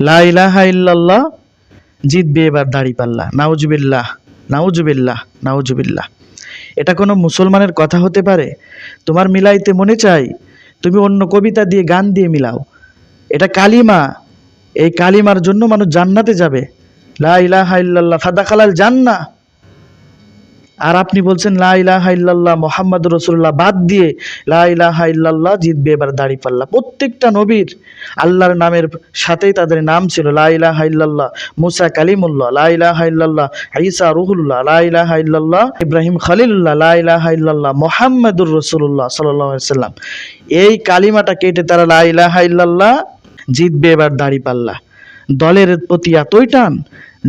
লা এবার এটা কোনো মুসলমানের কথা হতে পারে? তোমার মিলাইতে মনে চাই, তুমি অন্য কবিতা দিয়ে গান দিয়ে মিলাও। এটা কালিমা। এই কালিমার জন্য মানুষ জান্নাতে যাবে। লা ইলাহা ইল্লাল্লাহ, ফাদাখালাল জান্না আর আপনি বলছেন, লা ইলাহা ইল্লাল্লাহ মোহাম্মদ রসুল্লাহ বাদ দিয়ে, লা ইলাহা ইল্লাল্লাহ জিতবে, এবার দাড়ি পাল্লা প্রত্যেকটা নবীর আল্লাহর নামের সাথেই তাদের নাম ছিল, লা ইলাহা ইল্লাল্লাহ মুসা কালিমুল্লাহ, লা ইলাহা ইল্লাল্লাহ ঈসা রুহুল্লাহ, লা ইলাহা ইল্লাল্লাহ ইব্রাহিম খলিলুল্লাহ, লা ইলাহা ইল্লাল্লাহ মোহাম্মদুর রসুল্লাহ সাল্লাম। এই কালিমাটা কেটে তারা, লা ইলাহা ইল্লাল্লাহ জিতবে, এবার দাড়ি পাল্লা। দলের প্রতি এতই টান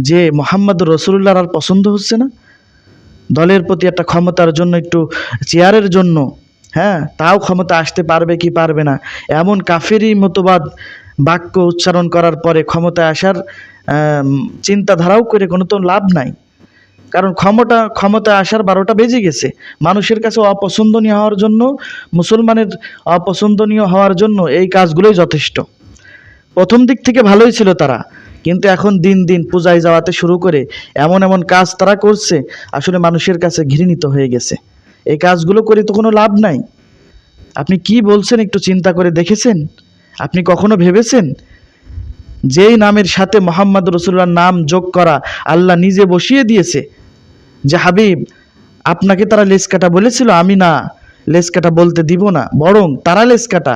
যে মোহাম্মদুর রসুল্লাহর আর পছন্দ হচ্ছে না। দলের প্রতি একটা ক্ষমতার জন্য, একটু চেয়ারের জন্য হ্যাঁ? তাও ক্ষমতা আসতে পারবে কি পারবে না? এমন কাফেরই মতবাদ, বাক্য উচ্চারণ করার পরে ক্ষমতায় আসার চিন্তাধারাও করে কোনো তো লাভ নাই। কারণ ক্ষমতা, ক্ষমতায় আসার বারোটা বেজে গেছে। মানুষের কাছে অপছন্দনীয় হওয়ার জন্য, মুসলমানের অপছন্দনীয় হওয়ার জন্য এই কাজগুলোই যথেষ্ট। প্রথম দিক থেকে ভালোই ছিল তারা। কিন্তু এখন দিন দিন পূজায় যাওয়াতে শুরু করে এমন এমন কাজ তারা করছে, আসলে মানুষের কাছে ঘৃণিত হয়ে গেছে। এই কাজগুলো করে তো কোনো লাভ নাই। আপনি কি বলছেন একটু চিন্তা করে দেখেছেন? আপনি কখনো ভেবেছেন? যেই নামের সাথে মোহাম্মদ রসুল্লাহর নাম যোগ করা আল্লাহ নিজে বসিয়ে দিয়েছে, যে হাবিব, আপনাকে তারা লেস কাটা বলেছিল, আমি না লেস কাটা বলতে দিব না, বরং তারা লেস কাটা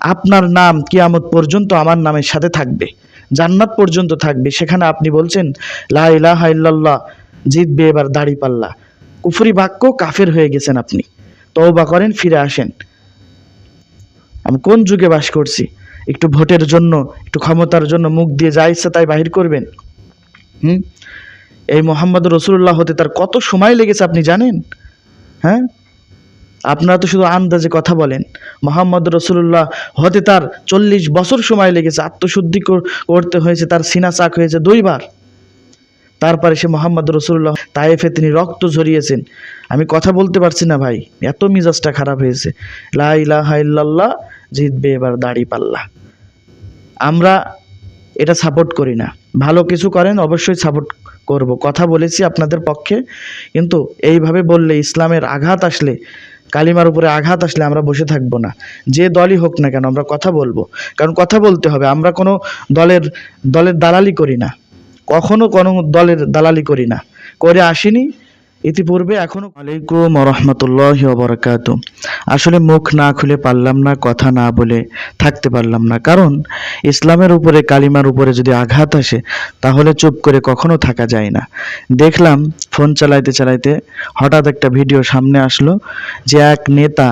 আপনার নাম কিয়ামত পর্যন্ত আমার নামের সাথে থাকবে, জান্নাত পর্যন্ত থাকবে। সেখানে আপনি বলছেন, লা ইলাহা জিতবে এবার দাড়ি পাল্লা। কুফুরি বাক্য কাফের হয়ে গেছেন আপনি। তওবা করেন, ফিরে আসেন। আমি কোন যুগে বাস করছি? একটু ভোটের জন্য, একটু ক্ষমতার জন্য মুখ দিয়ে যা ইচ্ছা তাই বাহির করবেন। হুম? এই মোহাম্মদ রসুল্লাহ হতে তার কত সময় লেগেছে আপনি জানেন? হ্যাঁ? আপনারা তো শুধু আন্দাজে কথা বলেন। মোহাম্মদ রসুল্লাহ হতে তার চল্লিশ বছর সময় লেগেছে, আত্মশুদ্ধি করতে হয়েছে, তার সিনা চাক হয়েছে দুইবার। তারপরে সে মোহাম্মদ রসুল্লাহ তায়েফে তিনি রক্ত ঝরিয়েছেন। আমি কথা বলতে পারছি না ভাই, এত মিজাজটা খারাপ হয়েছে। লা ইলাহা ইল্লাল্লাহ, জিতবে এবার দাড়ি পাল্লা। আমরা এটা সাপোর্ট করি না। ভালো কিছু করেন, অবশ্যই সাপোর্ট করব। কথা বলেছি আপনাদের পক্ষে, কিন্তু এইভাবে বললে ইসলামের আঘাত আসলে কালিমার উপরে আঘাত আসলে আমরা বসে থাকব না। যে দলই হোক না কেন আমরা কথা বলব। কারণ কথা বলতে হবে, আমরা কোনো দলের দলের দালালি করি না। কখনো কোনো দলের দালালি করি না। করে আসিনি ইতিপূর্বে এখনও আলাইকুম রহমতুল্লাহ বরকাত আসলে মুখ না খুলে পারলাম না, কথা না বলে থাকতে পারলাম না। কারণ ইসলামের উপরে, কালিমার উপরে যদি আঘাত আসে, তাহলে চুপ করে কখনো থাকা যায় না। দেখলাম ফোন চালাইতে চালাইতে হঠাৎ একটা ভিডিও সামনে আসলো যে এক নেতা,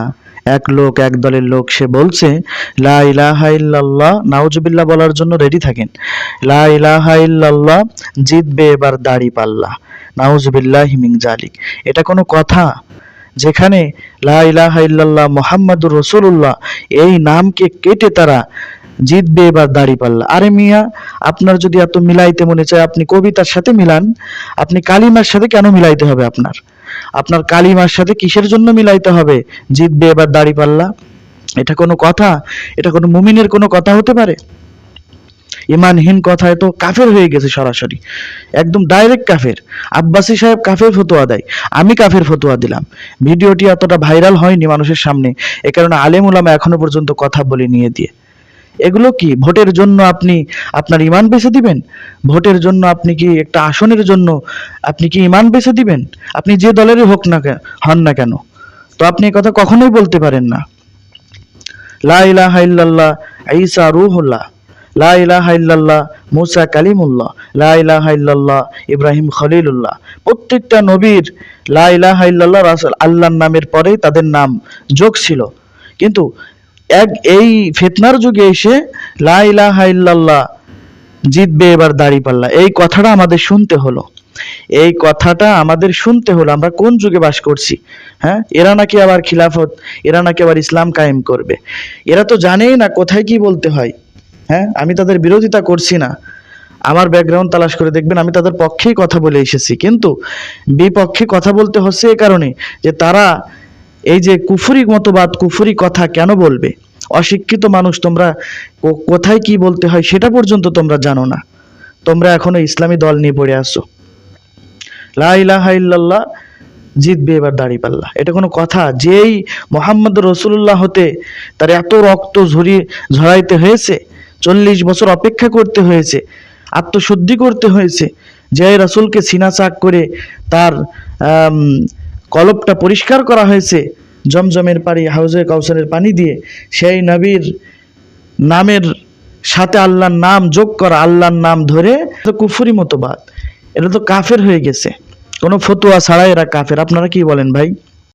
এক লোক, এক দলের লোক, সে বলছে, লা ইলাহা ইল্লাল্লাহ, নাউজুবিল্লাহ বলার জন্য রেডি থাকেন। লা ইলাহা ইল্লাল্লাহ, জিতবে এবার দাড়ি পাল্লা। নাউজুবিল্লাহ হিমিং জালিক এটা কোনো কথা? যেখানে লা ইলাহা মোহাম্মদুর রসুল্লাহ এই নামকে কেটে তারা জিতবে এবার দাড়ি পাল্লা। আরে মিয়া, আপনার যদি এত মিলাইতে মনে চায় আপনি কবিতার সাথে মিলান। আপনি কালিমার সাথে কেন মিলাইতে হবে আপনার? আপনার কালিমার সাথে কিসের জন্য মিলাইতে হবে? জিতবে এবার দাড়ি পাল্লা? এটা কোনো কথা? এটা কোনো মুমিনের কোনো কথা হতে পারে? ইমানহীন কথায় তো কাফের হয়ে গেছে সরাসরি। একদম ডাইরেক্ট কাফের। আব্বাসি সাহেব কাফের ফতোয়া দেয়। আমি কাফের ফতোয়া দিলাম। ভিডিওটি এতটা ভাইরাল হয়নি মানুষের সামনে। এ কারণে আলেম উলামা এখনও পর্যন্ত কথা বলে নিয়ে দিয়ে। এগুলো কি? ভোটের জন্য আপনি আপনার ইমান বেছে দিবেন? ভোটের জন্য আপনি কি একটা আসনের জন্য আপনি কি ইমান বেছে দিবেন? আপনি যে দলেরই হোক না হন না কেন? তো আপনি কথা কখনোই বলতে পারেন না। লা ইলাহা ইল্লাল্লাহ, ঈসা রূহুল্লাহ। লা ইলাহা ইল্লাল্লাহ, মুসা কালিমুল্লাহ, লা ইলাহা ইল্লাল্লাহ, ইব্রাহিম খলিলুল্লাহ। প্রত্যেকটা নবীর লা ইলাহা ইল্লাল্লাহ, রাসূল আল্লাহর নামের পরেই তাদের নাম যোগ ছিল। কিন্তু এক, এই ফেতনার যুগে এসে লা ইলাহা ইল্লাল্লাহ জিতবে এবার দাড়ি পাল্লা। এই কথাটা আমাদের শুনতে হলো। এই কথাটা আমাদের শুনতে হলো, আমরা কোন যুগে বাস করছি? হ্যাঁ? এরা নাকি আবার খিলাফত, এরা নাকি আবার ইসলাম কায়েম করবে। এরা তো জানেই না কোথায় কি বলতে হয়। হ্যাঁ আমি তাদের বিরোধিতা করছি না। আমার ব্যাকগ্রাউন্ড তালাশ করে দেখবেন, আমি তাদের পক্ষেই কথা বলে এসেছি। কিন্তু বিপক্ষে কথা বলতে হচ্ছে এ কারণে যে তারা এই যে কুফুরি মতবাদ, কুফুরি কথা কেন বলবে? অশিক্ষিত মানুষ তোমরা কোথায় কি বলতে হয় সেটা পর্যন্ত তোমরা জানো না। তোমরা এখনও ইসলামী দল নিয়ে পড়ে আসো লা ইলাহা ইল্লাল্লাহ, জিতবে এবার দাড়ি পাল্লা এটা কোনো কথা। যেই মোহাম্মদ রসুল্লাহ হতে তার এত রক্ত ঝরিয়ে, ঝরাইতে হয়েছে চল্লিশ বছর অপেক্ষা করতে হয়েছে, আত্মশুদ্ধি করতে হয়েছে, যে রাসূলকে সিনা চাক করে তার কলপটা পরিষ্কার করা হয়েছে, জমজমের পানি, হাউজে কাউসারের পানি দিয়ে, সেই নবীর নামের সাথে আল্লাহর নাম যোগ করা, আল্লাহর নাম ধরে তো কুফুরি মতবাদ, এটা তো কাফের হয়ে গেছে, কোনো ফতুয়া ছাড়াই এরা কাফের, আপনারা কি বলেন ভাই?